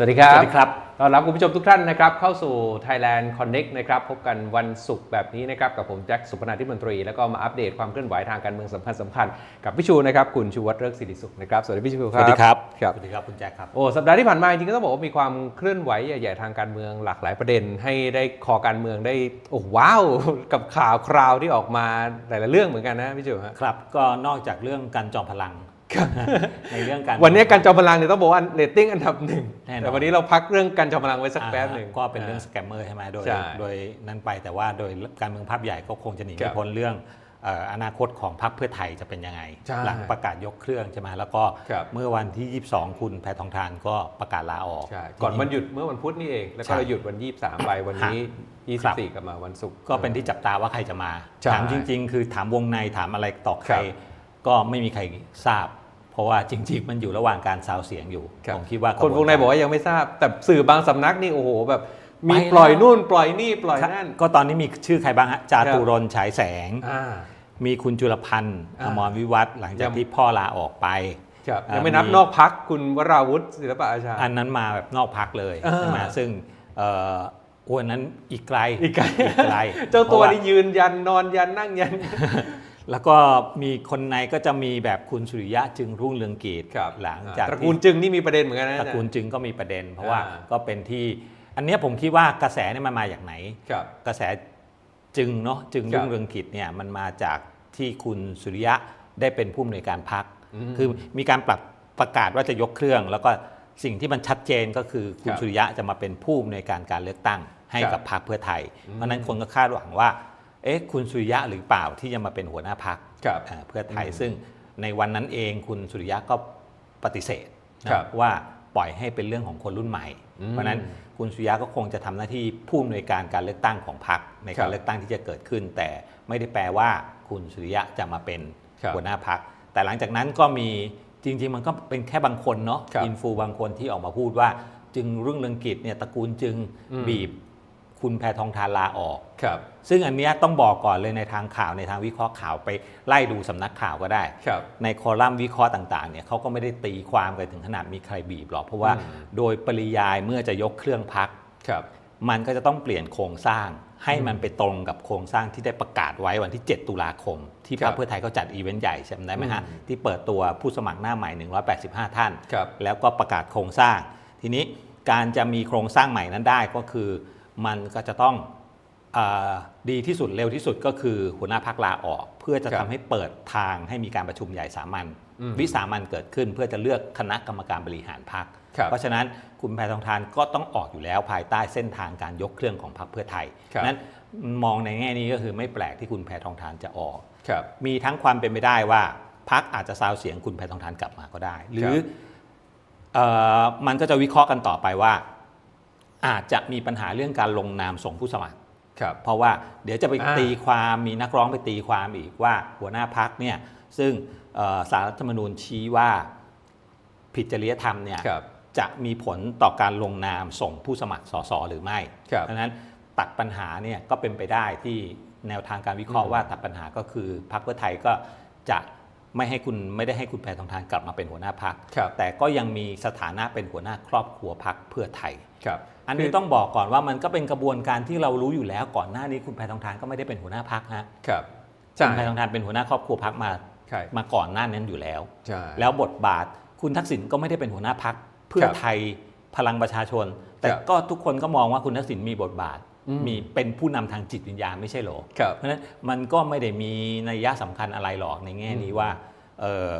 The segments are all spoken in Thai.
สวัสดีครับ สวัสดีครับต้อนรับคุณผู้ชมทุกท่านนะครับเข้าสู่ Thailand Connect นะครับพบกันวันศุกร์แบบนี้นะครับกับผมแจ็คสุพนาธิมนตรี แล้วก็มาอัปเดตความเคลื่อนไหวทางการเมืองสำคัญสำคัญๆกับพี่ชูนะครับคุณชูวัฒน์เริกศิริสุขนะครับสวัสดีพี่ชูครับ สวัสดีครับครับ สวัสดีครับคุณแจ็คครับ โอ้สัปดาห์ที่ผ่านมาจริงๆก็ต้องบอกว่ามีความเคลื่อนไหวใหญ่ๆทางการเมืองหลากหลายประเด็น ให้ได้คอการเมืองได้โอ้ว้าวกับข่าวคราวที่ออกมาหลายๆเรื่องเหมือนกันนะพี่ชูฮะครับก็นอกจากเรื่องการจอมพลัง ในเรื่องการวันนี้การจอมพลังเนี่ยต้องบอกว่าเรตติ้งอันดับหนึ่งแน่นอนแต่วันนี้เราพักเรื่องการจอมพลังไว้สักแป๊บหนึ่งอ่าก็เป็นเรื่องสแกมเมอร์ใช่ไหมโดยใช่โดยนั้นไปแต่ว่าโดยการเมืองภาพใหญ่ก็คงจะหนีครัไม่บพ้นเรื่องเอ่ออนาคตของพรรคเพื่อไทยจะเป็นยังไงใช่หลังประกาศยกเครื่องใช่ไหมแล้วก็ครับเมื่อวันที่ 22 คุณแพทองทานก็ประกาศลาออกใช่ก่อนวันหยุดเมื่อวันพุธนี่เอง แล้วก็ใช่เราหยุดวันยี่สามไปวันนี้ครับ24 กลับมาวันศุกร์ก็เป็นที่จับตาว่าใครจะมาใช่ถามจริง ๆ คือถามวงในถามอะไรต่อใครครับ ก็ไม่มีใครทราบ เพราะว่าจริง ๆ มันอยู่ระหว่างการซาวเสียงอยู่รับ ผมคิดว่าคนวงในบอกว่ายังไม่ทราบ แต่สื่อบางสำนักนี่โอ้โหแบบ มีไปแล้วปล่อยนู่นปล่อยนี่ปล่อยนั่น ก็ตอนนี้มีชื่อใครบ้างฮะจาตุรนต์ฉายแสง อ่า มีคุณจุลพันธ์อ่าอมรวิวัฒน์หลังจากยังที่พ่อลาออกไป ครับอ่ายัยังไม่นับมีนอกพักคุณวราวุฒิศิลปะอาชา อันนั้นมาแบบนอกพักเลยอ่า ใช่ไหมซึ่งเอ่ออ้วนนั้นอีกไกลอีกไกลไกลเจ้าตัวพระนี่ยืนยันนอนยันนั่งยัน แล้วก็มีคนในก็จะมีแบบคุณสุริยะจึงรุ่งเรืองกิจหลังจากตระกูลจึงนี่มีประเด็นเหมือนกันนะตระกูลจึงก็มีประเด็น เพราะว่าอ่าก็เป็นที่ อันเนี้ยผมคิดว่ากระแสเนี่ยมันมาจากไหนครับกระแสจึงเนาะจึงครับรุ่งเรืองกิจเนี่ยมันมาจากที่คุณสุริยะได้เป็นผู้อำนวยการพักอืมคือมีการปรับประกาศว่าจะยกเครื่อง แล้วก็สิ่งที่มันชัดเจนก็คือคุณครับสุริยะจะมาเป็นผู้อำนวยการการเลือกตั้งให้ครับกับพรรคเพื่อไทยอืมเพราะฉะนั้นคนก็คาดหวังว่า เอ๊ะคุณสุริยะหรือเปล่าที่จะมาเป็นหัวหน้าพักครับเพื่อไทยอืมซึ่งในวันนั้นเองคุณสุริยะก็ปฏิเสธนะครับว่าปล่อยให้เป็นเรื่องของคนรุ่นใหม่อืมเพราะฉะนั้นคุณสุริยะก็คงจะทำหน้าที่ผู้อำนวยการการเลือกตั้งของพรรคในครัการบเลือกตั้งที่จะเกิดขึ้น แต่ไม่ได้แปลว่าคุณสุริยะจะมาเป็นครับหัวหน้าพรรคแต่หลังจากนั้นก็มีจริง ๆ มันก็เป็นแค่บางคนเนาะครับอินฟูบางคนที่ออกมาพูดว่าจึงรุ่งเรืองกิจเนี่ยตระกูลจึงอืมบีบ คุณแพทองทานลาออกครับ ซึ่งอันเนี้ยต้องบอกก่อนเลยในทางข่าวในทางวิเคราะห์ข่าวไปไล่ดูสำนักข่าวก็ได้ครับในคอลัมน์วิเคราะห์ต่างๆเนี่ยเขาก็ไม่ได้ตีความกันถึงขนาดมีใครบีบหรอก เพราะว่าอืมโดยปริยายเมื่อจะยกเครื่องพักครับ มันก็จะต้องเปลี่ยนโครงสร้าง ให้มันไปตรงกับโครงสร้างที่ได้ประกาศไว้วันที่ 7 ตุลาคม ที่พครัรรบคเพื่อไทยเขาจัดอีเวนต์ใหญ่ใช่ไหมไหมฮะอืมที่เปิดตัวผู้สมัครหน้าใหม่ 185 ท่านครับแล้วก็ประกาศโครงสร้าง ทีนี้การจะมีโครงสร้างใหม่นั้นได้ก็คือ มันก็จะต้องอาดีที่สุดเร็วที่สุดก็คือหัวหน้าพักลาออก เพื่อจะครัทำบให้เปิดทางให้มีการประชุมใหญ่สามัญอืมวิสามัญเกิดขึ้นเพื่อจะเลือกคณะกรรมการบริหารพักครับเพราะฉะนั้นคุณแพทองทานก็ต้องออกอยู่แล้วภายใต้เส้นทางการยกเครื่องของพรรคเพื่อไทยครับนั้นมองในแง่นี้ก็คือไม่แปลกที่คุณแพทองทานจะออกครับมีทั้งความเป็นไปได้ว่าพักอาจจะซาวเสียงคุณแพทองทานกลับมาก็ได้ หรืครัอบเออมันก็จะวิเคราะห์กันต่อไปว่า อาจจะมีปัญหาเรื่องการลงนามส่งผู้สมัคร ครับ เพราะว่าเดี๋ยวจะไปอ่า ตีความมีนักร้องไปตีความอีกว่าหัวหน้าพักเนี่ยซึ่งเอ่อสารรัฐธรรมนูญชี้ว่าผิดจริยธรรมเนี่ย ครับ จะมีผลต่อการลงนามส่งผู้สมัครสสหรือไม่ครับดังนั้นตัดปัญหาเนี่ยก็เป็นไปได้ที่แนวทางการวิเคราะห์อืมว่าตัดปัญหาก็คือพรรคเพื่อไทยก็จะ ไม่ให้คุณไม่ได้ให้คุณแพทองทานกลับมาเป็นหัวหน้าพักครับแต่ก็ยังมีสถานะเป็นหัวหน้าครอบครัวพักเพื่อไทยครับอันนี้ต้องบอกก่อนว่ามันก็เป็นกระบวนการที่เรารู้อยู่แล้วก่อนหน้านี้คุณแพทองทานก็ไม่ได้เป็นหัวหน้าพักฮะครับคุใช่ณแพทองทานเป็นหัวหน้าครอบครัวพักมาใช่มาก่อนหน้านั้นอยู่แล้วใช่แล้วบทบาทคุณทักษิณก็ไม่ได้เป็นหัวหน้าพักเพื่อครับไทยพลังประชาชน แต่ครับก็ทุกคนก็มองว่าคุณทักษิณมีบทบาทอื มมีเป็นผู้นำทางจิตวิญญาณไม่ใช่เหรอครับเพราะฉะนั้นมันก็ไม่ได้มีนัยยะสำคัญอะไรหรอกในแง่นี้ว่าเอ่อ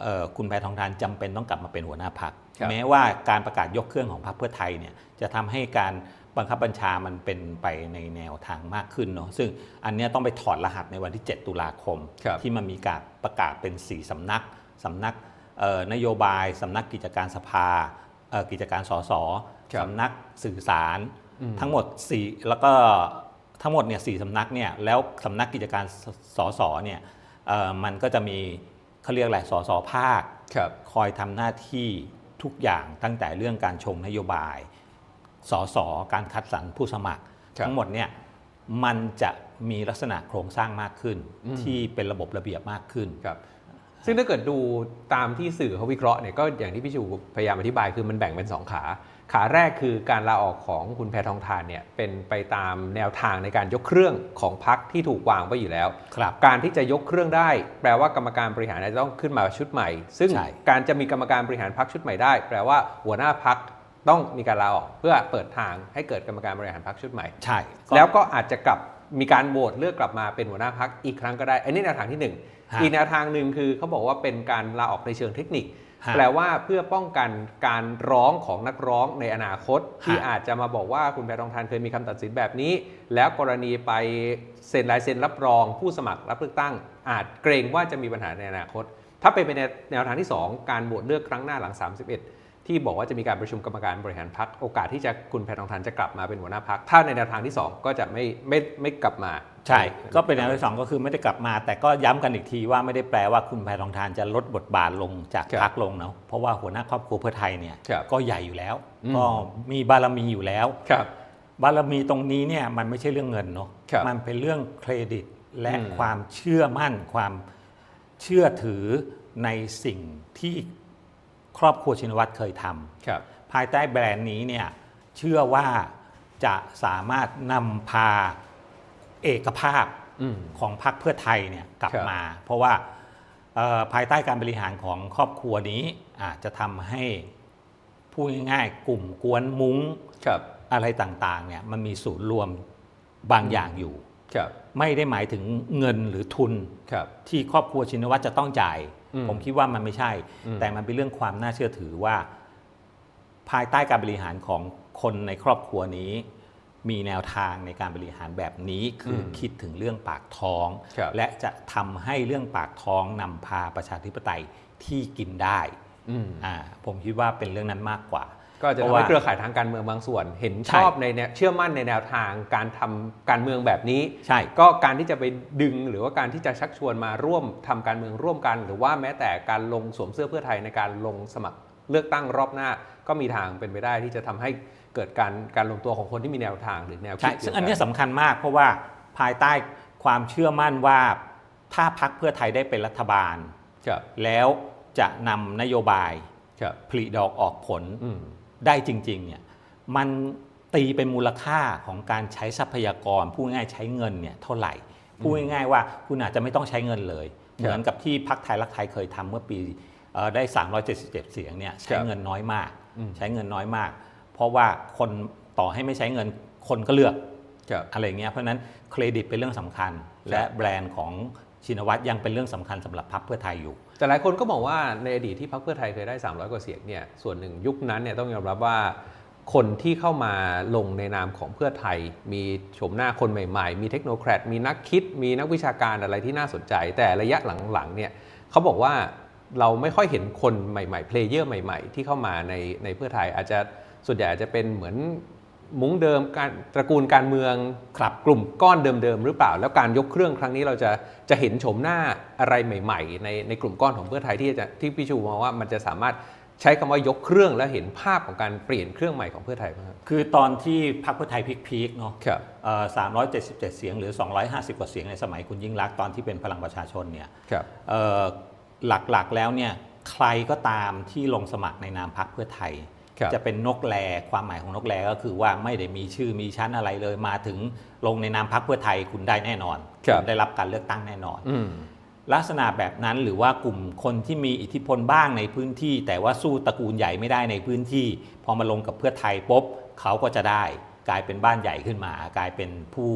เอ่อคุณแพทองทานจำเป็นต้องกลับมาเป็นหัวหน้าพักครับแม้ว่าการประกาศยกเครื่องของพรรคเพื่อไทยเนี่ยจะทำให้การบังคับบัญชามันเป็นไปในแนวทางมากขึ้นเนาะซึ่งอันเนี้ยต้องไปถอดรหัสในวันที่ 7 ตุลาคมครับที่มันมีการประกาศเป็น4สำนักสำนักเอ่อนโยบายสำนักกิจการสภาเอ่อกิจการสสครับสำนักสื่อสารอืม ทั้งหมด4แล้วก็ทั้งหมดเนี่ยสสำนักเนี่ยแล้วสำนักกิจการสสสเนี่ยเอ่อมันก็จะมีเขาเรียกอะไรสสภาคครับคอยทำหน้าที่ทุกอย่างตั้งแต่เรื่องการชงนโยบายสสการคัดสรรผู้สมัครครับทั้งหมดเนี่ยมันจะมีลักษณะโครงสร้างมากขึ้นอืมที่เป็นระบบระเบียบมากขึ้นครับซึ่งถ้าเกิดดูตามที่สื่อเขาวิเคราะห์เนี่ยก็อย่างที่พี่ชูพยายามอธิบายคือมันแบ่งเป็น 2 ขา ขาแรกคือการลาออกของคุณแพทองทานเนี่ยเป็นไปตามแนวทางในการยกเครื่องของพักที่ถูกวางไว้อยู่แล้วครับการที่จะยกเครื่องได้ แปลว่ากรรมการบริหารจะต้องขึ้นมาชุดใหม่ ซึ่งใช่การจะมีกรรมการบริหารพักชุดใหม่ได้ แปลว่าหัวหน้าพักต้องมีการลาออกเพื่อเปิดทางให้เกิดกรรมการบริหารพักชุดใหม่ใช่ แล้วก็อาจจะกลับมีการโหวตเลือกกลับมาเป็นหัวหน้าพักอีกครั้งก็ได้ อันนี้แนวทางที่หนึ่งฮะอีกแนวทางหนึ่งคือเขาบอกว่าเป็นการลาออกในเชิงเทคนิคฮะ แปลว่าเพื่อป้องกันการร้องของนักร้องในอนาคต ที่ฮะอาจจะมาบอกว่าคุณแพทองทานเคยมีคำตัดสินแบบนี้ แล้วกรณีไปเซ็นลายเซ็นรับรองผู้สมัครรับเลือกตั้ง อาจเกรงว่าจะมีปัญหาในอนาคต ถ้าเป็นไปในแนวทางที่ 2 การโหวตเลือกครั้งหน้าหลัง 31 ที่บอกว่าจะมีการประชุมกรรมการบริหารพักโอกาสที่จะคุณแพทองทานจะกลับมาเป็นหัวหน้าพักถ้าในแนวทางที่ 2 ก็จะไม่ไม่ไม่กลับมา ใช่ ก็เป็นแนวที่สองก็คือไม่ได้กลับมา แต่ก็ย้ำกันอีกทีว่าไม่ได้แปลว่าคุณแพทองทานจะลดบทบาทลงจากครับพักลงเนาะเพราะว่าหัวหน้าครอบครัวเพื่อไทยเนี่ยครับก็ใหญ่อยู่แล้วอืมก็มีบารมีอยู่แล้วครับ บารมีตรงนี้เนี่ยมันไม่ใช่เรื่องเงินเนาะครับมันเป็นเรื่องเครดิตและอืมความเชื่อมั่นความเชื่อถือในสิ่งที่ครอบครัวชินวัตรเคยทำครับภายใต้แบรนด์นี้เนี่ยเชื่อว่าจะสามารถนำพา เอกภาพอืมของพรรคเพื่อไทยเนี่ยกลับครับมา เพราะว่าเอ่อภายใต้การบริหารของครอบครัวนี้อาจจะทำให้พูดง่ายๆ กลุ่มกวนมุ้งครับอะไรต่างๆเนี่ยมันมีศูนย์รวมบางอย่างอยู่ครับไม่ได้หมายถึงเงินหรือทุนครับที่ครอบครัวชินวัตรจะต้องจ่ายอืมผมคิดว่ามันไม่ใช่อืมแต่มันเป็นเรื่องความน่าเชื่อถือว่า ภายใต้การบริหารของคนในครอบครัวนี้ มีแนวทางในการบริหารแบบนี้คืออมคิดถึงเรื่องปากท้องครับและจะทำให้เรื่องปากท้องนำพาประชาธิปไตยที่กินได้อืมอ่าผมคิดว่าเป็นเรื่องนั้นมากกว่า ก็จะเพทำราะให้ว่าเครือข่ายทางการเมืองบางส่วน เห็นใช่ชอบในแนวเชื่อมั่นในแนวทางการทำการเมืองแบบนี้ใช่ก็การที่จะไปดึงหรือว่าการที่จะชักชวนมาร่วมทำการเมืองร่วมกัน หรือว่าแม้แต่การลงสวมเสื้อเพื่อไทยในการลงสมัครเลือกตั้งรอบหน้า ก็มีทางเป็นไปได้ที่จะทำให้ เกิดการการลงตัวของคนที่มีแนวทางหรือแนวคิใช่ดซึ่งเดียวกัอันเนี้ยสำคัญมากเพราะว่าภายใต้ความเชื่อมั่นว่าถ้าพักเพื่อไทยได้เป็นรัฐบาลครับแล้วจะนำนโยบายครับผลิดอกออกผลอืมได้จริงๆเนี่ยมันตีเป็นมูลค่าของการใช้ทรัพยากรพูดง่ายๆใช้เงินเนี่ยเท่าไหร่พูดง่ายๆว่าคุณอาจจะไม่ต้องใช้เงินเลย เหมือนกับที่พักไทยรักไทยเคยทำเมื่อปีเอ่อได้ 377 เสียงเนี่ยใช้เงินน้อยมากอืมใช้เงินน้อยมากเพ ราะว่าคนต่อให้ไม่ใช้เงินคนก็เลือกครับอะไรเงี้ยเพราะฉะนั้นเครดิตเป็นเรื่องสำคัญ และแบรนด์ของชินวัตรยังเป็นเรื่องสำคัญสำหรับพรรคเพื่อไทยอยู่ แต่หลายคนก็มองว่าในอดีตที่พรรคเพื่อไทยเคยได้ 300 กว่าเสียงเนี่ยส่วนหนึ่งยุคนั้นเนี่ยต้องยอมรับว่าคนที่เข้ามาลงในนามของเพื่อไทย มีโฉมหน้าคนใหม่ๆ มีเทคโนแครดมีนักคิด มีนักวิชาการอะไรที่น่าสนใจ แต่ระยะหลังๆเนี่ยเขาบอกว่าเราไม่ค่อยเห็นคนใหม่ๆเพลเยอร์ใหม่ ๆ ที่เข้ามาในในเพื่อไทยอาจจะ ส่วนใหญ่อาจจะเป็นเหมือนมุ้งเดิมการตระกูลการเมืองครับกลุ่มก้อนเดิมๆหรือเปล่า แล้วการยกเครื่องครั้งนี้เราจะจะเห็นโฉมหน้าอะไรใหม่ ๆ ในในกลุ่มก้อนของเพื่อไทยที่จะที่พี่ชูมองว่ามันจะสามารถใช้คำว่ายกเครื่องแล้วเห็นภาพของการเปลี่ยนเครื่องใหม่ของเพื่อไทยไหมครับคือตอนที่พรรคเพื่อไทยพีคๆเนาะครับเอ่อ377เสียงหรือ 250 กว่าเสียงในสมัยคุณยิ่งรักษณ์ตอนที่เป็นพลังประชาชนเนี่ยครับเอ่อหลักๆแล้วเนี่ยใครก็ตามที่ลงสมัครในนามพรรคเพื่อไทยครับ จะเป็นนกแลความหมายของนกแลก็คือว่าไม่ได้มีชื่อมีชั้นอะไรเลยมาถึงลงในนามพรรคเพื่อไทยคุณได้แน่นอนครับณได้รับการเลือกตั้งแน่นอนอืมลักษณะแบบนั้นหรือว่ากลุ่มคนที่มีอิทธิพลบ้างในพื้นที่ แต่ว่าสู้ตระกูลใหญ่ไม่ได้ในพื้นที่ พอมาลงกับเพื่อไทยปุ๊บเขาก็จะได้ กลายเป็นบ้านใหญ่ขึ้นมา กลายเป็นผู้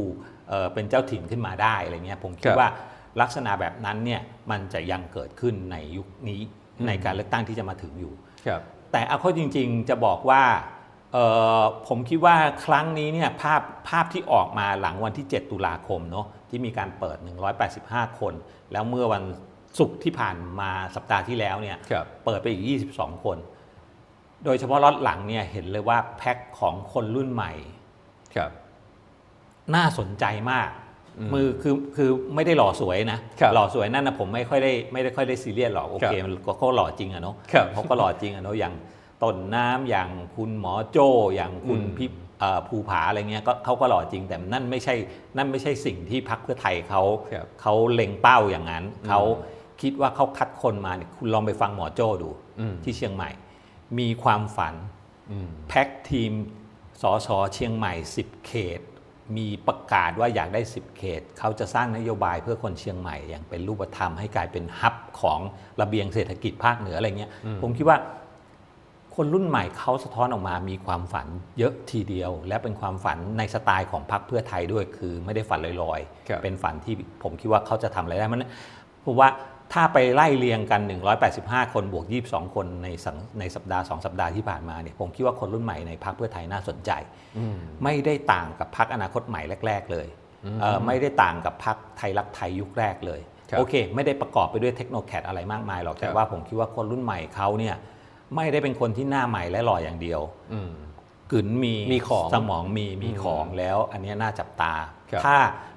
เอ่อเป็นเจ้าถิ่นขึ้นมาได้อะไรเงี้ยผมคิคดรับว่าลักษณะแบบนั้นเนี่ยมันจะยังเกิดขึ้นในยุคนี้อืมในการเลือกตั้งที่จะมาถึงอยู่ครับ แต่เอาเข้าจริง ๆ จะบอกว่าเอ่อผมคิดว่าครั้งนี้เนี่ยภาพภาพที่ออกมาหลังวันที่ 7 ตุลาคมเนาะที่มีการเปิด 185 คน แล้วเมื่อวันศุกร์ที่ผ่านมาสัปดาห์ที่แล้วเนี่ยครับเปิดไปอีก 22 คน โดยเฉพาะล็อตหลังเนี่ยเห็นเลยว่าแพ็คของคนรุ่นใหม่ครับน่าสนใจมากอื มมือคือคือไม่ได้หล่อสวยนะครับหล่อสวยนั่นนะผมไม่ค่อยได้ไม่ได้ค่อยได้ซีเรียสหรอกโอเคครับมันก็ก็หล่อจริงอะเนาะครับเขาก็หล่อจริงอะเนาะอย่างต้นน้ำอย่างคุณหมอโจ้อย่างคุณอืมพี่เอ่อภูผาอะไรเงี้ยก็เขาก็หล่อจริงแต่นั่นไม่ใช่นั่นไม่ใช่สิ่งที่พรรคเพื่อไทยเขาครับเขาเล็งเป้าอย่างนั้นอืมเขาคิดว่าเขาคัดคนมาเนี่ยคุณลองไปฟังหมอโจ้ดูอืมที่เชียงใหม่ มีความฝันอืมแพ็กทีมสอสอเชียงใหม่ 10 เขต มีประกาศว่าอยากได้ 10 เขต เขาจะสร้างนโยบายเพื่อคนเชียงใหม่อย่างเป็นรูปธรรมให้กลายเป็นฮับของระเบียงเศรษฐกิจภาคเหนืออะไรเงี้ยอืมผมคิดว่า คนรุ่นใหม่เขาสะท้อนออกมามีความฝันเยอะทีเดียว และเป็นความฝันในสไตล์ของพรรคเพื่อไทยด้วยคือไม่ได้ฝันลอยครับๆเป็นฝันที่ผมคิดว่าเขาจะทำอะไรได้มันผมว่า ถ้าไปไล่เรียงกัน 185 คนบวก 22 คนในสังในสัปดาห์ 2 สัปดาห์ที่ผ่านมาเนี่ยผมคิดว่าคนรุ่นใหม่ในพรรคเพื่อไทยน่าสนใจอืมไม่ได้ต่างกับพรรคอนาคตใหม่แรก ๆ เลยอืมเอ่อไม่ได้ต่างกับพรรคไทยรักไทยยุคแรกเลยครับโอเค ไม่ได้ประกอบไปด้วยเทคโนแคดอะไรมากมายหรอกคแต่รับว่าผมคิดว่าคนรุ่นใหม่เขาเนี่ยไม่ได้เป็นคนที่หน้าใหม่และหล่ออย่างเดียวอืมกึ๋นมีมีของสมองมีมีอืมของแล้ว อันเนี้ยน่าจับตาครับถ้า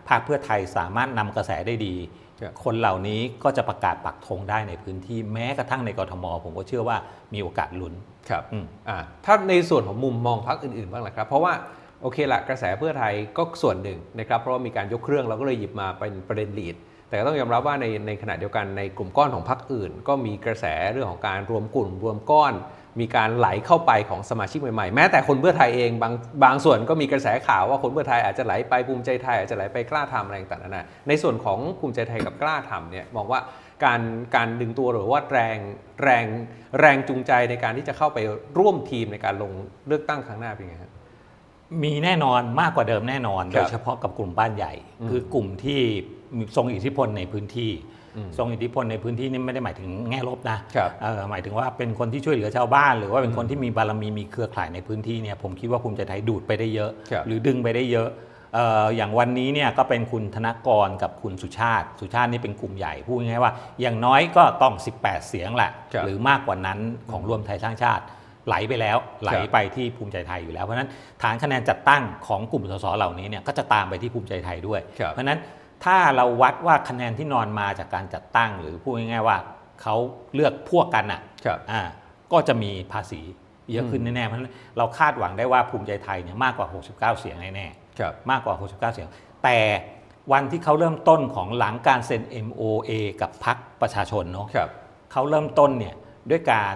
พรรคเพื่อไทยสามารถนำกระแสได้ดี ครับคนเหล่านี้ก็จะประกาศปักธงได้ในพื้นที่แม้กระทั่งในกรทม ผมก็เชื่อว่ามีโอกาสลุ้นครับอืมอ่าถ้าในส่วนของมุมมองพรรคอื่นๆบ้างล่ะครับ เพราะว่าโอเคละกระแสเพื่อไทยก็ส่วนหนึ่งนะครับเพราะว่ามีการยกเครื่องเราก็เลยหยิบมาเป็นประเด็นลีดแต่ก็ต้องยอมรับว่าในในขณะเดียวกันในกลุ่มก้อนของพรรคอื่น ก็มีกระแสเรื่องของการรวมกลุ่มรวมก้อน มีการไหลเข้าไปของสมาชิกใหม่ๆ แม้แต่คนเพื่อไทยเองบางบางส่วนก็มีกระแสข่าวว่าคนเพื่อไทยอาจจะไหลไปภูมิใจไทย อาจจะไหลไปกล้าทำอะไรต่างๆนานาในส่วนของภูมิใจไทยกับกล้าทำเนี่ยมองว่าการการดึงตัวหรือว่าแรงแรงแรงจูงใจในการที่จะเข้าไปร่วมทีมในการลงเลือกตั้งครั้งหน้าเป็นไงครับมีแน่นอนมากกว่าเดิมแน่นอนครับโดยเฉพาะกับกลุ่มบ้านใหญ่อืมคือกลุ่มที่มีทรงอิทธิพลในพื้นที่อืม ทรงอิทธิพลในพื้นที่นี่ไม่ได้หมายถึงแง่ลบนะครับเออหมายถึงว่าเป็นคนที่ช่วยเหลือชาวบ้าน หรือว่าเป็นคนที่มีบารมีมีเครือข่ายในพื้นที่เนี่ยผมคิดว่าภูมิใจไทยดูดไปได้เยอะครับหรือดึงไปได้เยอะเอ่ออย่างวันนี้เนี่ยก็เป็นคุณธนกรกับคุณสุชาติ สุชาตินี่เป็นกลุ่มใหญ่พูดง่ายๆว่า อย่างน้อยก็ต้อง 18 เสียงแหละครับหรือมากกว่านั้นของรวมไทยสร้างชาติไหลไปแล้วไหลไปที่ภูมิใจไทยอยู่แล้ว เพราะฉะนั้นฐานคะแนนจัดตั้งของกลุ่มสสเหล่านี้เนี่ยก็จะตามไปที่ภูมิใจไทยด้วยครับเพราะฉะนั้น ถ้าเราวัดว่าคะแนนที่นอนมาจากการจัดตั้ง หรือพูดง่ายๆว่าเขาเลือกพวกกันอะครับอ่าก็จะมีภาษีเยอะขึ้นแน่ๆเพราะฉะนั้นเราคาดหวังได้ว่าภูมิใจไทยเนี่ยมากกว่า 69 เสียงแน่ๆครับมากกว่า 69 เสียง แต่วันที่เขาเริ่มต้นของหลังการเซ็น MOA กับพรรคประชาชนเนาะครับเขาเริ่มต้นเนี่ยด้วยการ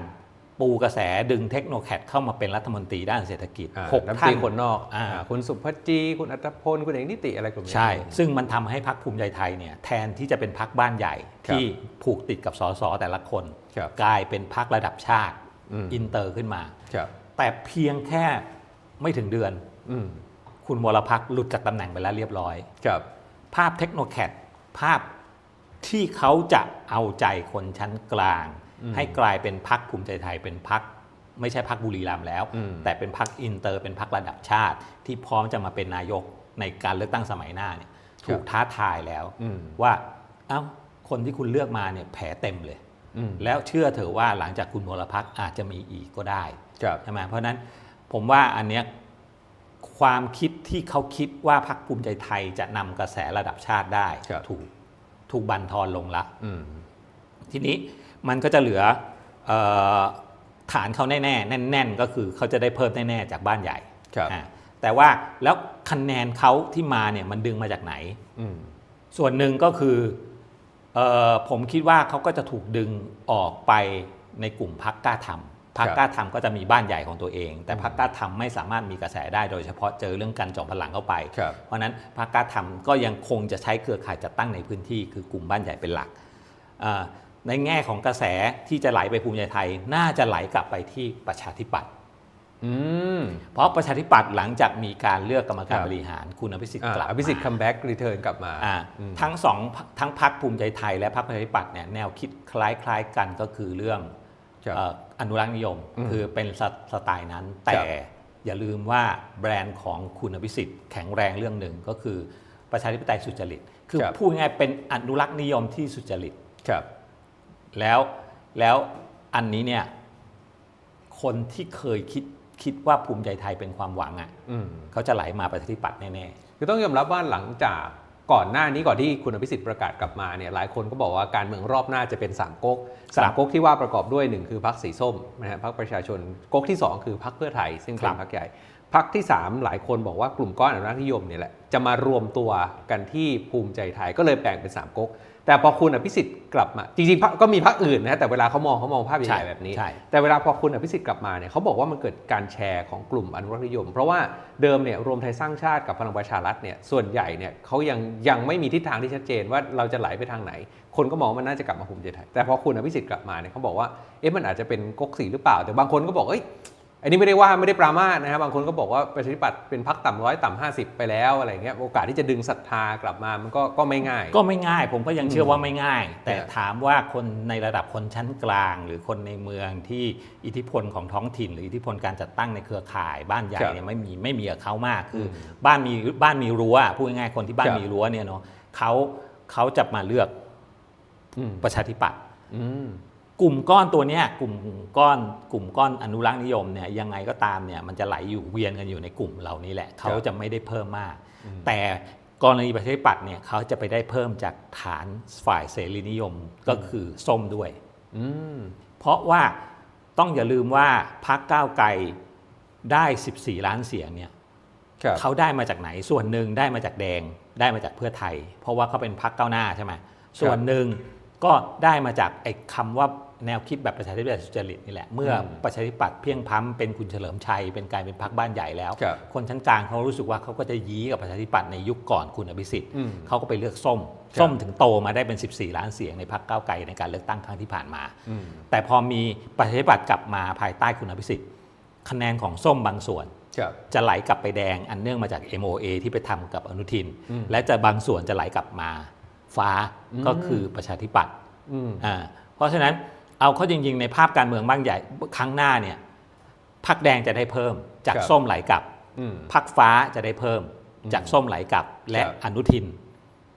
ปูกระแสดึงเทคโนแคดเข้ามาเป็นรัฐมนตรีด้านเศรษฐกิจอ่าหกน้ำท่าตีนคนนอกอ่าอ่าคุณสุภจี คุณอัตพล คุณเอกนิติอะไรกลุ่มนี้ใช่ ซึ่งมันทำให้พรรคภูมิใจไทยเนี่ยแทนที่จะเป็นพรรคบ้านใหญ่ครับที่ผูกติดกับสสแต่ละคนครับกลายเป็นพรรคระดับชาติอืมอินเตอร์ขึ้นมาครับแต่เพียงแค่ไม่ถึงเดือนอืมคุณวรพักษ์หลุดจากตำแหน่งไปแล้วเรียบร้อยครับภาพเทคโนแคดภาพที่เขาจะเอาใจคนชั้นกลางอืม ให้กลายเป็นพักภูมิใจไทยเป็นพักไม่ใช่พักบุรีรัมย์แล้วอืมแต่เป็นพักอินเตอร์เป็นพักระดับชาติ ที่พร้อมจะมาเป็นนายกในการเลือกตั้งสมัยหน้าเนี่ยถูกท้าทายแล้วอืมว่าเอ้าคนที่คุณเลือกมาเนี่ยแผลเต็มเลยอืมแล้วเชื่อเถอะว่าหลังจากคุณวรพักษ์อาจจะมีอีกก็ได้ครับใช่ไหมเพราะฉะนั้นผมว่าอันเนี้ยความคิดที่เขาคิดว่าพรรคภูมิใจไทยจะนำกระแสระดับชาติได้ครับถูกถูกบันทอนลงละอืมทีนี้ มันก็จะเหลือเออฐานเขาแน่ๆแน่นๆ ก็คือเขาจะได้เพิ่มแน่ๆจากบ้านใหญ่ครับอ่าแต่ว่าแล้วคะแนนเขาที่มาเนี่ยมันดึงมาจากไหนอืมส่วนหนึ่งก็คือเออผมคิดว่าเขาก็จะถูกดึงออกไปในกลุ่มพักกล้าทำพักครับกล้าทำก็จะมีบ้านใหญ่ของตัวเอง แต่พักกล้าทำไม่สามารถมีกระแสได้โดยเฉพาะเจอเรื่องการจอมพลังเข้าไปครับเพราะฉะนั้นพักกล้าทำก็ยังคงจะใช้เครือข่ายจัดตั้งในพื้นที่คือกลุ่มบ้านใหญ่เป็นหลักอ่า ในแง่ของกระแสที่จะไหลไปภูมิใจไทย น่าจะไหลกลับไปที่ประชาธิปัตย์อืมเพราะประชาธิปัตย์หลังจากมีการเลือกกรรมการครับบริหารคุณอภิสิทธิ์อ่ากลับอภิสิทธิ์มาคัมแบ็กรีเทิร์นกลับมาอ่าอืมทั้งสองทั้งพักภูมิใจไทยและพรรคประชาธิปัตย์เนี่ยแนวคิดคล้ายๆกันก็คือเรื่องครับเอ่ออนุรักษ์นิยมอืมคือเป็นสสไตล์นั้นคแต่รับอย่าลืมว่าแบรนด์ของคุณอภิสิทธิ์แข็งแรงเรื่องหนึ่งก็คือประชาธิปไตยสุจริต คือครับพูดง่ายๆเป็นอนุรักษ์นิยมที่สุจริตครับ แล้วแล้วอันนี้เนี่ยคนที่เคยคิดคิดว่าภูมิใจไทยเป็นความหวังอะอืมเขาจะไหลมาประชาธิปัตย์แน่คือต้องยอมรับว่าหลังจากก่อนหน้านี้ก่อนที่คุณอภิสิทธิ์ประกาศกลับมาเนี่ยหลายคนก็บอกว่าการเมืองรอบหน้าจะเป็นสามก๊กสามก๊กที่ว่าประกอบด้วยหนึ่งคือพรรคสีส้มนะฮะพรรคประชาชนก๊กที่สองคือพรรคเพื่อไทย ซึ่งเป็นพรรคใหญ่พรรคที่สามหลายคนบอกว่ากลุ่มก้อนอนุรักษ์นิยมเนี่ยแหละจะมารวมตัวกันที่ภูมิใจไทยก็เลยแบ่งเป็นสามก๊ก แต่พอคุณอภิสิทธิ์กลับมาจริงๆพรรคก็มีพรรคอื่นนะแต่เวลาเขามองเขามองภาพใหใช่ญ่ๆแบบนี้ใช่แต่เวลาพอคุณอภิสิทธิ์กลับมาเนี่ยเขาบอกว่ามันเกิดการแชร์ของกลุ่มอนุรักษ์นิยม เพราะว่าเดิมเนี่ยรวมไทยสร้างชาติกับพลังประชารัฐเนี่ยส่วนใหญ่เนี่ยเขายังยังไม่มีทิศทางที่ชัดเจนว่าเราจะไหลไปทางไหน คนก็มองว่ามันน่าจะกลับมาภูมิใจไทยแต่พอคุณอภิสิทธิ์กลับมาเนี่ยเขาบอกว่าเอ๊ะมันอาจจะเป็นก๊กสีหรือเปล่า แต่บางคนก็บอกเอ้ย อันนี้ไม่ได้ว่าไม่ได้ปรามาสนะครับบางคนก็บอกว่าประชาธิปัตย์เป็นพักต่ำร้อยต่ำห้าสิบไปแล้วอะไรเงี้ยโอกาสที่จะดึงศรัทธากลับมามันก็ก็ไม่ง่าย ก็ไม่ง่าย ผมก็ยังเชื่อว่าไม่ง่าย แต่ครับถามว่าคนในระดับคนชั้นกลาง หรือคนในเมืองที่อิทธิพลของท้องถิ่น หรืออิทธิพลการจัดตั้งในเครือข่าย บ้านใหญ่ครับเนี่ยไม่มีไม่มีกับเขามากคืออมบ้านมีบ้านมีรั้วพูดง่ายๆคนที่บ้านครับมีรั้วเนี่ยเนาะเขาเขาจะมาเลือกอืมประชาธิปัตย์อืม กลุ่มก้อนตัวเนี้ยกลุ่มก้อนกลุ่มก้อนอนุรักษ์นิยมเนี่ยยังไงก็ตามเนี่ยมันจะไหลอยู่เวียนกันอยู่ในกลุ่มเหล่านี้แหละเขาจะไม่ได้เพิ่มมาก แต่กรณีประชาธิปัตย์เนี่ยเขาจะไปได้เพิ่มจากฐานฝ่ายเสรีนิยมก็คือส้มด้วยอืมเพราะว่าต้องอย่าลืมว่าพักก้าวไกลได้ 14 ล้านเสียงเนี่ยครับเขาได้มาจากไหนส่วนหนึ่งได้มาจากแดงได้มาจากเพื่อไทย เพราะว่าเขาเป็นพักก้าวหน้าใช่ไหมส่วนหนึ่งก็ได้มาจากไอ้คำว่า แนวคิดแบบประชาธิปไตยสุจริตนี่แหละ เมื่ออมประชาธิปัตย์เพียงพล้ำเป็นคุณเฉลิมชัยเป็นกลายเป็นพักบ้านใหญ่แล้วครับคนชั้นกลางเขารู้สึกว่าเขาก็จะยี้กับประชาธิปัตย์ในยุคก่อนคุณอภิสิทธิ์อืมเขาก็ไปเลือกส้มครับส้มถึงโตมาได้เป็น 14 ล้านเสียงในพรรคก้าวไกลในการเลือกตั้งครั้งที่ผ่านมาอืมแต่พอมีประชาธิปัตย์กลับมาภายใต้คุณอภิสิทธิ์คะแนนของส้มบางส่วนครับจะไหลกลับไปแดงอันเนื่องมาจาก MOA ที่ไปทำกับอนุทินอืมและจะบางส่วนจะไหลกลับมาฟ้าอืมก็คือประชาธิปัตย์อืมอ่าเพราะฉะนั้น เอาเข้าจริง ๆ ในภาพการเมืองบ้างใหญ่ครั้งหน้าเนี่ยพักแดงจะได้เพิ่ม จากครับ ส้มไหลกลับอืม พักฟ้าจะได้เพิ่มจากส้มไหลกลับ และครับ อนุทิน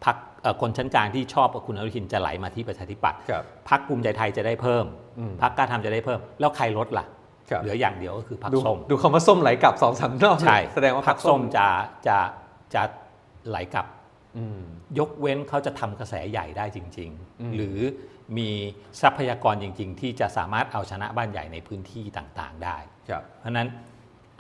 พักคนชั้นกลางที่ชอบกับคุณอนุทินจะไหลมาที่ประชาธิปัตย์ครับ พักภูมิใจไทยจะได้เพิ่มอืม พักกล้าทำจะได้เพิ่ม แล้วใครลดล่ะ ครับเหลืออย่างเดียวก็คือพักดูส้ม ดูคำว่าส้มไหลกลับสองสามรอบใช่แสดงว่าพักส้มจะจะจะไหลกลับ อืม ยกเว้นเขาจะทำกระแสใหญ่ได้จริง อืม ๆ หรือ มีทรัพยากรจริง ๆ ที่จะสามารถเอาชนะบ้านใหญ่ในพื้นที่ต่างๆ ได้ ครับ เพราะฉะนั้น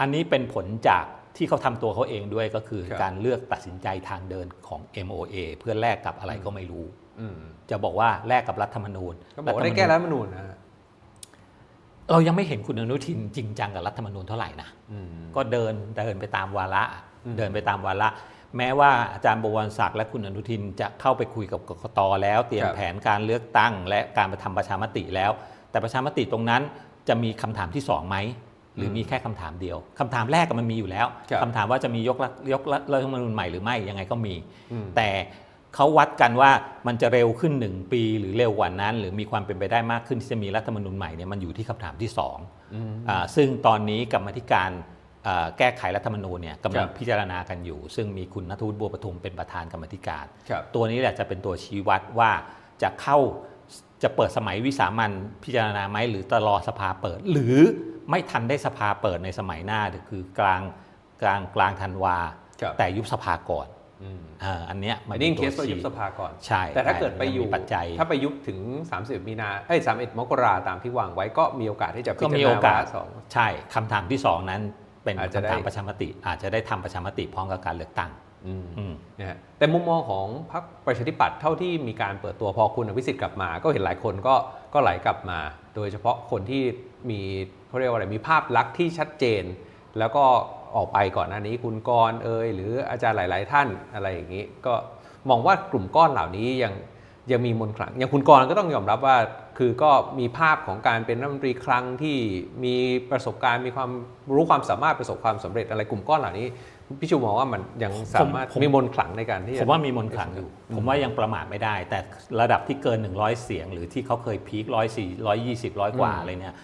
อันนี้เป็นผลจากที่เขาทำตัวเขาเองด้วยก็คือครับ การเลือกตัดสินใจทางเดินของ MOA เพื่อแลกกับอะไรก็ไม่รู้ อืมจะบอกว่าแลกกับรัฐธรรมนูญก็บอกว่าได้แก้รัฐธรรมนูญนะฮะเรายังไม่เห็นคุณอนุทินจริงจังกับรัฐธรรมนูญเท่าไหร่นะ อืม ก็เดินเดินไปตามวาระ อืม เดินไปตามวาระ แม้ว่าอาจารย์บวรศักดิ์และคุณอนุทินจะเข้าไปคุยกับกกตแล้ว เตรียมครับแผนการเลือกตั้ง และการไปทำประชามติแล้ว แต่ประชามติตรงนั้นจะมีคำถามที่สองไหมหรือมีแค่คำถามเดียวคำถามแรกก็มันมีอยู่แล้วครับคำถามว่าจะมียกรัฐยกรัฐธรรมนูญใหม่หรือไม่ยังไงก็มีอืมแต่เขาวัดกันว่ามันจะเร็วขึ้น 1 ปี หรือเร็วกว่านั้น หรือมีความเป็นไปได้มากขึ้นที่จะมีรัฐธรรมนูญใหม่เนี่ยมันอยู่ที่คำถามที่สองอืมอ่าซึ่งตอนนี้กรรมาธิการอ่า แก้ไขรัฐธรรมนูญเนี่ยกำลังครับพิจารณากันอยู่ ซึ่งมีคุณนัทวุฒิบัวประทุมเป็นประธานกรรมาธิการครับตัวนี้แหละจะเป็นตัวชี้วัดว่าจะเข้าจะเปิดสมัยวิสามันพิจารณาไหมหรือตลอสภาเปิด หรือไม่ทันได้สภาเปิดในสมัยหน้าคือกลางกลางกลางธันวาครับแต่ยุบสภาก่อนอืมอ่าอันเนี้ยมัอันนนี้ป็เคสตัวว่ายุบชี้สภาก่อนใช่แต่ถ้าเกิดไปอยู่มันมีปัจจัย ถ้าไปยุบถึง 30 มีนาเอ้ย31 มกราตามที่วางไว้ก็มีโอกาสที่จะพิก็จารมีณาโอกาสวระสองใช่คำถามที่สองนั้น เป็นอาจจะได้คำถามประชามติ อาจจะได้ทำประชามติพร้อมกับการเลือกตั้งอืมอืมนะฮะแต่มุมมองของพรรคประชาธิปัตย์เท่าที่มีการเปิดตัวพอคุณอภิสิทธิ์กลับมา ก็เห็นหลายคนก็ก็ไหลกลับมา โดยเฉพาะคนที่มีเขาเรียกว่าอะไรมีภาพลักษณ์ที่ชัดเจน แล้วก็ออกไปก่อนหน้านี้คุณกรณ์เอยหรืออาจารย์หลาย ๆ ท่านอะไรอย่างนี้ ก็มองว่ากลุ่มก้อนเหล่านี้ยังยังมีมนต์ขลังอย่างคุณกรณ์ก็ต้องยอมรับว่า คือก็มีภาพของการเป็นรัฐมนตรีครั้งที่มีประสบการณ์มีความรู้ความสามารถประสบความสำเร็จอะไรกลุ่มก้อนเหล่านี้พี่ชูมองว่ามันยังสามารถมมีมนขลังในการที่ผมว่ามีมนขลังอยู่ ผมว่ายังประมาทไม่ได้ แต่ระดับที่เกิน 100 เสียง หรือที่เขาเคยพีคร้อยสี่ร้อยยี่สิบร้อยกว่าอะไรเนี่ย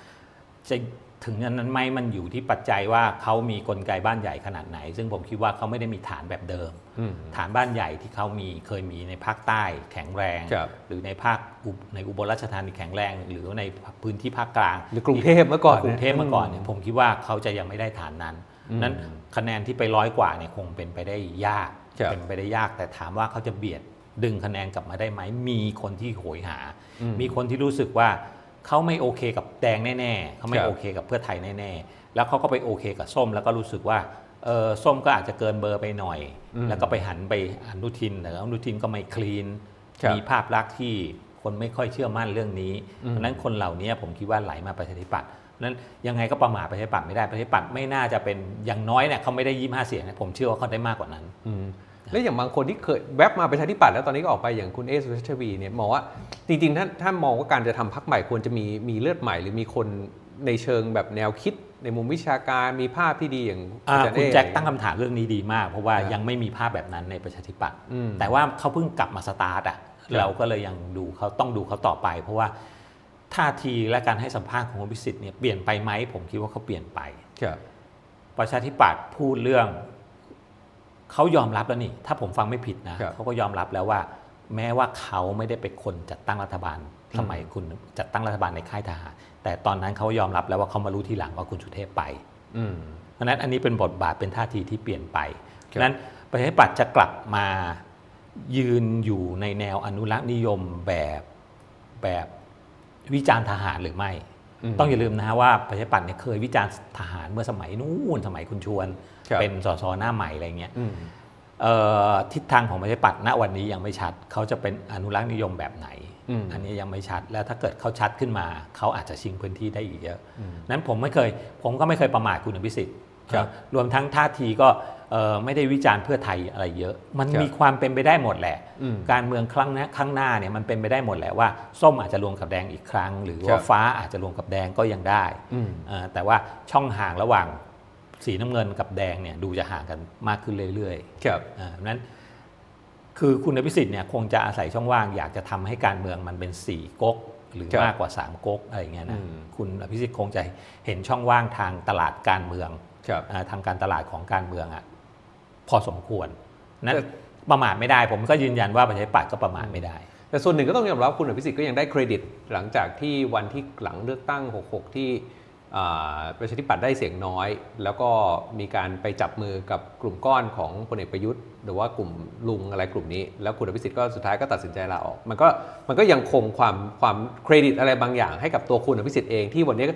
จะ ถึงนั้นไหมมันอยู่ที่ปัจจัยว่าเขามีกลไกบ้านใหญ่ขนาดไหน ซึ่งผมคิดว่าเขาไม่ได้มีฐานแบบเดิมอืมฐานบ้านใหญ่ที่เขามีเคยมีในภาคใต้แข็งแรงครับหรือในภาคอุบในอุบลราชธานีแข็งแรง หรือในพื้นที่ภาคกลาง หรือกรุงเทพเมื่อก่อนกรุงเทพเมื่อก่อนเนี่ยผมคิดว่าเขาจะยังไม่ได้ฐานนั้นอืมนั้นคะแนนที่ไปร้อยกว่าเนี่ยคงเป็นไปได้ยากครับเป็นไปได้ยากแต่ถามว่าเขาจะเบียดดึงคะแนนกลับมาได้ไหมมีคนที่โหยหาอืมมีคนที่รู้สึกว่า เขาไม่โอเคกับแดงแน่ๆเขาไม่ครับ โอเคกับเพื่อไทยแน่ๆแล้วเขาก็ไปโอเคกับส้มแล้วก็รู้สึกว่าเออส้มก็อาจจะเกินเบอร์ไปหน่อยอืมแล้วก็ไปหันไปอนุทินแต่อนุทินก็ไม่คลีน ครับ มีภาพลักษณ์ที่คนไม่ค่อยเชื่อมั่นเรื่องนี้อืมเพราะฉะนั้นคนเหล่านี้ผมคิดว่าไหลมาประชาธิปัตย์นั้นยังไงก็ประมาทประชาธิปัตย์ไม่ได้ประชาธิปัตย์ไม่น่าจะเป็นอย่างน้อยเนี่ยเขาไม่ได้ยี่ห้าเสียงนะผมเชื่อว่าเขาได้มากกว่านั้น อืม แล้วอย่างบางคนที่เคยแวบมาประชาธิปัตย์แล้วตอนนี้ก็ออกไปอย่างคุณเอสุชาวีเนี่ยมองว่าจริงๆถ้าถ้ามองว่าการจะทำพักใหม่ควรจะมีมีเลือดใหม่ หรือมีคนในเชิงแบบแนวคิดในมุมวิชาการมีภาพที่ดีอย่างอ่าอาจารย์คุณเอแจ็คตั้งคำถามเรื่องนี้ดีมาก เพราะว่าครับยังไม่มีภาพแบบนั้นในประชาธิปัตย์อืมแต่ว่าเขาเพิ่งกลับมาสตาร์ทอะครับเราก็เลยยังดูเขาต้องดูเขาต่อไป เพราะว่าท่าทีและการให้สัมภาษณ์ของคุณพิสิทธิ์เนี่ยเปลี่ยนไปไหมผมคิดว่าเขาเปลี่ยนไปครับประชาธิปัตย์พูดเรื่อง เขายอมรับแล้วนี่ ถ้าผมฟังไม่ผิดนะครับเขาก็ยอมรับแล้วว่า แม้ว่าเขาไม่ได้เป็นคนจัดตั้งรัฐบาลอืมสมัยคุณจัดตั้งรัฐบาลในค่ายทหารแต่ตอนนั้นเขายอมรับแล้วว่าเขามารู้ทีหลังว่าคุณสุเทพไปอืมเพราะฉะนั้นอันนี้เป็นบทบาทเป็นท่าทีที่เปลี่ยนไปครับเพราะฉะนั้นประชาธิปัตย์จะกลับมายืนอยู่ในแนวอนุรักษ์นิยมแบบแบบวิจารณ์ทหารหรือไม่ม ต้องอย่าลืมนะฮะว่าประชาธิปัตย์เนี่ยเคยวิจารณ์ทหารเมื่อสมัยนู้นสมัยคุณชวนครับเป็นสสหน้าใหม่อะไรเงี้ยอืมเอ่อทิศทางของประชาธิปัตย์ณวันนี้ยังไม่ชัด เขาจะเป็นอนุรักษ์นิยมแบบไหนอืมอันนี้ยังไม่ชัด แล้วถ้าเกิดเขาชัดขึ้นมา เขาอาจจะชิงพื้นที่ได้อีกเยอะอืมนั้นผมไม่เคย ผมก็ไม่เคยประมาทคุณอภิสิทธิ์ครับรวมทั้งท่าทีก็เอ่อ ไม่ได้วิจารณ์เพื่อไทยอะไรเยอะ มันครับมีความเป็นไปได้หมดแหละอืมการเมืองครั้งหน้าข้างหน้าเนี่ยมันเป็นไปได้หมดแหละว่าส้มอาจจะรวมกับแดงอีกครั้ง หรือครัว่าบฟ้าอาจจะรวมกับแดงก็ยังได้อืมเอ่อแต่ว่าช่องห่างระหว่างสีน้ำเงินกับแดงเนี่ยดูจะห่างกันมากขึ้นเรื่อยๆครับอ่าเพราะฉะนั้นคือคุณอภิสิทธิ์เนี่ยคงจะอาศัยช่องว่างอยากจะทำให้การเมืองมันเป็นสี่ก๊กหรือครับมากกว่าสามก๊กอะไรอย่างเงี้ยนะอืมคุณอภิสิทธิ์คงจะเห็นช่องว่างทางตลาดการเมืองครับอ่าทางการตลาดของการเมืองอะ พอสมควรนั้นแต่ประมาทไม่ได้ผมก็ยืนยันว่าประชาธิปัตย์ก็ประมาทไม่ได้ แต่ส่วนหนึ่งก็ต้องยอมรับคุณอภิสิทธิ์ก็ยังได้เครดิต หลังจากที่วันที่หลังเลือกตั้ง 66 ที่อ่าประชาธิปัตย์ได้เสียงน้อย แล้วก็มีการไปจับมือกับกลุ่มก้อนของพลเอกประยุทธ์ หรือว่ากลุ่มลุงอะไรกลุ่มนี้ แล้วคุณอภิสิทธิ์ก็สุดท้ายก็ตัดสินใจลาออก มันก็มันก็ยังคงความความเครดิตอะไรบางอย่างให้กับตัวคุณอภิสิทธิ์เองที่วันนี้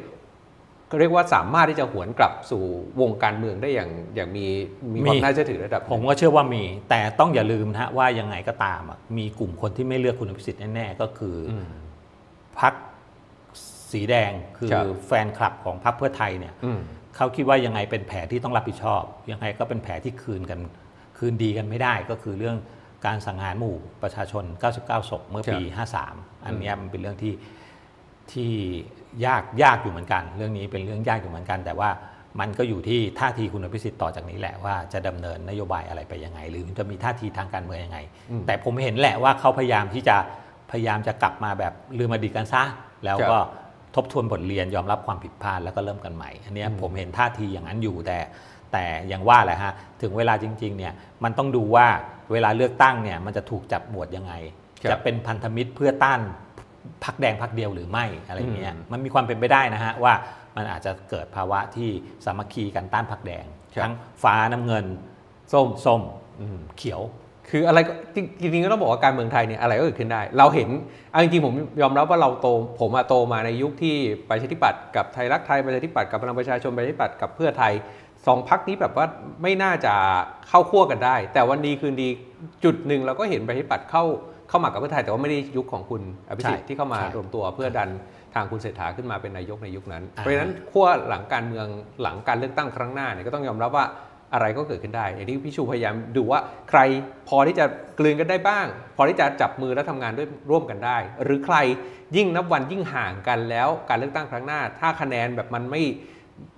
ก็เรียกว่าสามารถที่จะหวนกลับสู่วงการเมืองได้อย่างอย่างมีมีความมีน่าเชื่อถือระดับหนึ่งผมก็เชื่อว่ามี แต่ต้องอย่าลืมนะฮะว่ายังไงก็ตามอะมีกลุ่มคนที่ไม่เลือกคุณอภิสิทธิ์แน่ๆก็คือออืมพักสีแดงคือครับแฟนคลับของพรรคเพื่อไทยเนี่ยอืมเขาคิดว่ายังไงเป็นแผลที่ต้องรับผิดชอบ ยังไงก็เป็นแผลที่คืนกันคืนดีกันไม่ได้ก็คือเรื่องการสังหารหมู่ประชาชน 99 ศพเมื่อปี 53 อันเนี้ยมันเป็นเรื่องที่ ที่ยากยากอยู่เหมือนกัน เรื่องนี้เป็นเรื่องยากอยู่เหมือนกัน แต่ว่ามันก็อยู่ที่ท่าทีคุณอภิสิทธิ์ต่อจากนี้แหละว่าจะดำเนินนโยบายอะไรไปยังไง หรือจะมีท่าทีทางการเมืองยังไงอืมแต่ผมเห็นแหละว่าเขาพยายามที่จะพยายามจะกลับมาแบบลืมอดีตกันซะแล้วก็ทบทวนบทเรียนยอมรับความผิดพลาดแล้วก็เริ่มกันใหม่ อันเนี้ยอืมผมเห็นท่าทีอย่างนั้นอยู่แต่แต่อย่างว่าแหละฮะถึงเวลาจริงๆเนี่ยมันต้องดูว่าเวลาเลือกตั้งเนี่ยมันจะถูกจับหมวดยังไงครับจะเป็นพันธมิตรเพื่อต้าน พักแดงพักเดียวหรือไม่อะไรเงี้ยอืมมันมีความเป็นไปได้นะฮะว่ามันอาจจะเกิดภาวะที่สามัคคีกันต้านพักแดงครับทั้งฟ้าน้ำเงิน ส้มส้มอืมเขียว คืออะไรก็จริงๆก็ต้องบอกว่าการเมืองไทยเนี่ยอะไรก็เกิดขึ้นได้ เราเห็นเอาจริงๆผมยอมรับว่าเราโต ผมอะโตมาในยุคที่ประชาธิปัตย์กับไทยรักไทยประชาธิปัตย์กับพลังประชาชนประชาธิปัตย์กับเพื่อไทยสองพักนี้แบบว่าไม่น่าจะเข้าขั้วกันได้ แต่วันดีคืนดีจุดหนึ่งเราก็เห็นประชาธิปัตย์เข้า เข้ามากับเพื่อไทยแต่ว่าไม่ได้ยุคของคุณอภิสิทธิ์ใช่ที่เข้ามารใช่วมตัวเพื่อดันทางคุณเศรษฐาขึ้นมาเป็นนายกในยุคนั้นอ่าเพราะฉะนั้นขั้วหลังการเมืองหลังการเลือกตั้งครั้งหน้าเนี่ยก็ต้องยอมรับว่าอะไรก็เกิดขึ้นได้อย่างที่พี่ชูพยายามดูว่าใครพอที่จะกลืนกันได้บ้าง พอที่จะจับมือและทำงานด้วยร่วมกันได้ หรือใครยิ่งนับวันยิ่งห่างกันแล้วการเลือกตั้งครั้งหน้า ถ้าคะแนนแบบมันไม่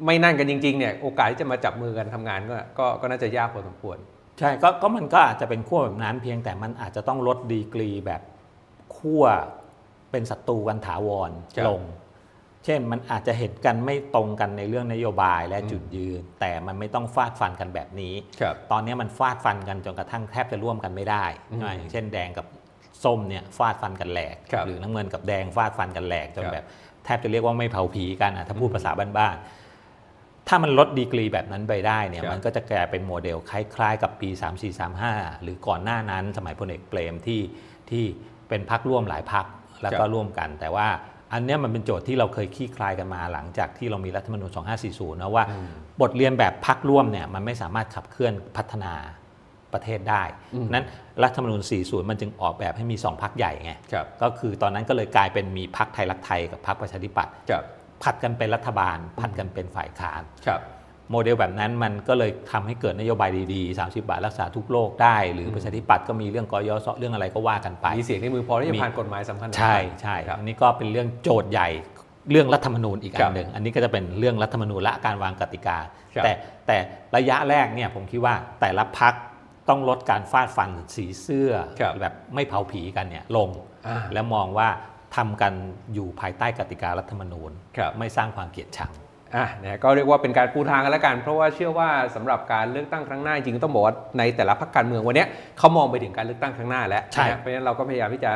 ไม่นั่นกันจริงๆเนี่ยโอกาสที่จะมาจับมือกันทำงานก็ก็ก็น่าจะยากพอสมควร ใช่ก็ก็มันก็อาจจะเป็นขั้วแบบนั้นเพียงแต่มันอาจจะต้องลดดีกรีแบบขั้วเป็นศัตรูกันถาวรครับลง เช่นมันอาจจะเห็นกันไม่ตรงกันในเรื่องนโยบายและอืม จุดยืน แต่มันไม่ต้องฟาดฟันกันแบบนี้ ครับ ตอนนี้มันฟาดฟันกันจนกระทั่งแทบจะร่วมกันไม่ได้อืมอ่าอย่างเช่นแดงกับส้มเนี่ยฟาดฟันกันแหลก ครับหรือน้ำเงินกับแดงฟาดฟันกันแหลกจนครับแบบแทบจะเรียกว่าไม่เผาผีกันอะถ้าพูดภาษาบ้านๆ ถ้ามันลดดีกรีแบบนั้นไปได้เนี่ยครับมันก็จะกลายเป็นโมเดลคล้ายๆ กับปี 3 4 3 5 หรือก่อนหน้านั้นสมัยพลเอกเปรมที่ที่เป็นพักร่วมหลายพักแล้วก็ร่วมกัน แต่ว่าอันเนี้ยมันเป็นโจทย์ที่เราเคยคลี่คลายกันมาหลังจากที่เรามีรัฐธรรมนูญ 2540 นะว่าอืมบทเรียนแบบพักร่วมเนี่ยมันไม่สามารถขับเคลื่อนพัฒนาปประเทศได้อืมนั้นรัฐธรรมนูญ 40 มันจึงออกแบบให้มี 2พักใหญ่ไงครับก็คือตอนนั้นก็เลยกลายเป็นมีพักไทยรักไทยกับพักประชาธิปัตย์ครับ ผัดกันเป็นรัฐบาล ผัดกันเป็นฝ่ายค้านครับโมเดลแบบนั้นมันก็เลยทำให้เกิดนโยบายดีๆ 30 บาทรักษาทุกโรคได้ หรือประชาธิปัตย์ก็มีเรื่องกยศเรื่องอะไรก็ว่ากันไป มีเสียงในมือพอที่จะมีผ่านกฎหมายสำคัญๆใช่ใช่ครับอันนี้ก็เป็นเรื่องโจทย์ใหญ่เรื่องรัฐธรรมนูญอีกครัอับนหนึ่ง อันนี้ก็จะเป็นเรื่องรัฐธรรมนูญและการวางกติกาครับแต่แต่ระยะแรกเนี่ยผมคิดว่าแต่ละพักต้องลดการฟาดฟันสีเสื้อครับแบบไม่เผาผีกันเนี่ยลงอ่าแล้วมองว่า ทำกันอยู่ภายใต้กติการัฐธรรมนูญครับไม่สร้างความเกลียดชังอะเนี่ยก็เรียกว่าเป็นการปูทางกันแล้วกัน เพราะว่าเชื่อว่าสำหรับการเลือกตั้งครั้งหน้าจริงๆต้องบอกว่าในแต่ละพรรคการเมืองวันเนี้ยเขามองไปถึงการเลือกตั้งครั้งหน้าแล้วใช่นะเพราะฉะนั้นเราก็พยายามที่จะ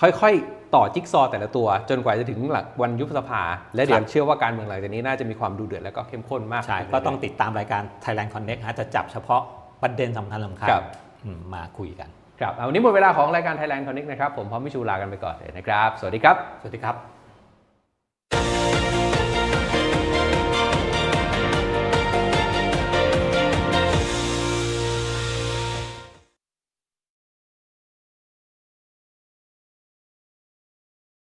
ค่อยๆ ต่อจิ๊กซอว์แต่ละตัว จนกว่าจะถึงหลักวันยุบสภา และเดี๋ยวเชื่อว่าการเมืองหลังจากนี้น่าจะมีความดูเดือดแล้วก็เข้มข้นมากใช่ขึ้นก็ต้องเรื่ยติดตามรายการ Thailand Connect ฮะจะจับเฉพาะประเด็นสำคัญสำคัญครับอืมมาคุยกันๆ ครับวันนี้หมดเวลาของรายการไทยแลนด์ Connect นะครับ ผมพร้อมมิชูลากันไปก่อนเลยนะครับ สวัสดีครับ สวัสดีครับ